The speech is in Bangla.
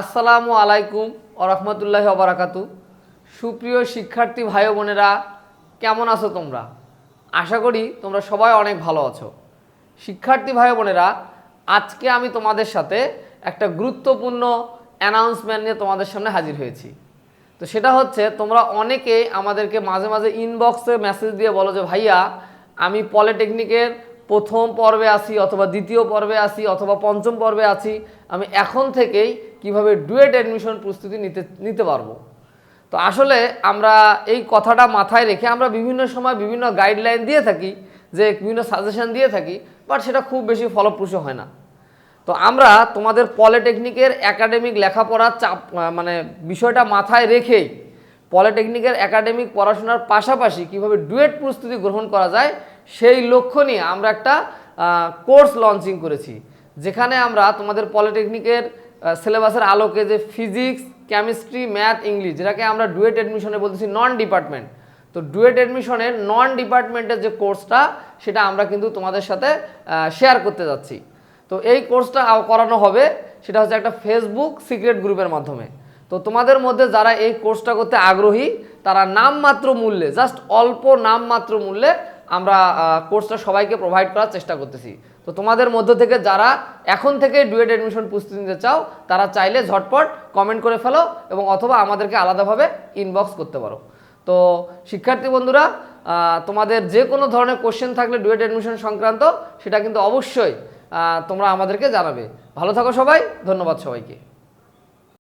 আসসালামু আলাইকুম ওরহমতুল্লাহ বারাকাতু। সুপ্রিয় শিক্ষার্থী ভাই বোনেরা, কেমন আছো তোমরা? আশা করি তোমরা সবাই অনেক ভালো আছো। শিক্ষার্থী ভাই বোনেরা, আজকে আমি তোমাদের সাথে একটা গুরুত্বপূর্ণ অ্যানাউন্সমেন্ট নিয়ে তোমাদের সামনে হাজির হয়েছি। তো সেটা হচ্ছে, তোমরা অনেকেই আমাদেরকে মাঝে মাঝে ইনবক্সে মেসেজ দিয়ে বলো যে, ভাইয়া, আমি পলিটেকনিকের প্রথম পর্বে আছি অথবা দ্বিতীয় পর্বে আছি অথবা পঞ্চম পর্বে আছি, আমি এখন থেকেই কীভাবে ডুয়েট অ্যাডমিশন প্রস্তুতি নিতে নিতে পারব। তো আসলে আমরা এই কথাটা মাথায় রেখে আমরা বিভিন্ন সময় বিভিন্ন গাইডলাইন দিয়ে থাকি, যে বিভিন্ন সাজেশন দিয়ে থাকি, বাট সেটা খুব বেশি ফলপ্রসূ হয় না। তো আমরা তোমাদের পলিটেকনিকের একাডেমিক লেখাপড়ার চাপ মানে বিষয়টা মাথায় রেখেই পলিটেকনিকের একাডেমিক পড়াশোনার পাশাপাশি কীভাবে ডুয়েট প্রস্তুতি গ্রহণ করা যায় সেই লক্ষ্য নিয়ে আমরা একটা কোর্স লঞ্চিং করেছি। যেখানে আমরা তোমাদের পলিটেকনিকের সিলেবাসের আলোকে যে ফিজিক্স কেমিস্ট্রি ম্যাথ ইংলিশ যেটাকে আমরা ডুয়েট অ্যাডমিশনে বলতেছি নন ডিপার্টমেন্ট তো ডুয়েট অ্যাডমিশনের নন ডিপার্টমেন্টের যে কোর্সটা সেটা আমরা কিন্তু তোমাদের সাথে শেয়ার করতে যাচ্ছি। তো এই কোর্সটা করানো হবে, সেটা হচ্ছে একটা ফেসবুক সিক্রেট গ্রুপের মাধ্যমে। তো তোমাদের মধ্যে যারা এই কোর্সটা করতে আগ্রহী, তারা নামমাত্র মূল্যে জাস্ট অল্প নামমাত্র মূল্যে আমরা কোর্সটা সবাইকে প্রোভাইড করার চেষ্টা করতেছি। তো তোমাদের মধ্য থেকে যারা এখন থেকে ডুয়েট অ্যাডমিশন প্রস্তুতি নিতে চাও, তারা চাইলে ঝটপট কমেন্ট করে ফেলো এবং অথবা আমাদেরকে আলাদাভাবে ইনবক্স করতে পারো। তো শিক্ষার্থী বন্ধুরা তোমাদের যে কোনো ধরনের কোশ্চেন থাকলে ডুয়েট অ্যাডমিশন সংক্রান্ত, সেটা কিন্তু অবশ্যই তোমরা আমাদেরকে জানাবে। ভালো থাকো সবাই, ধন্যবাদ সবাইকে।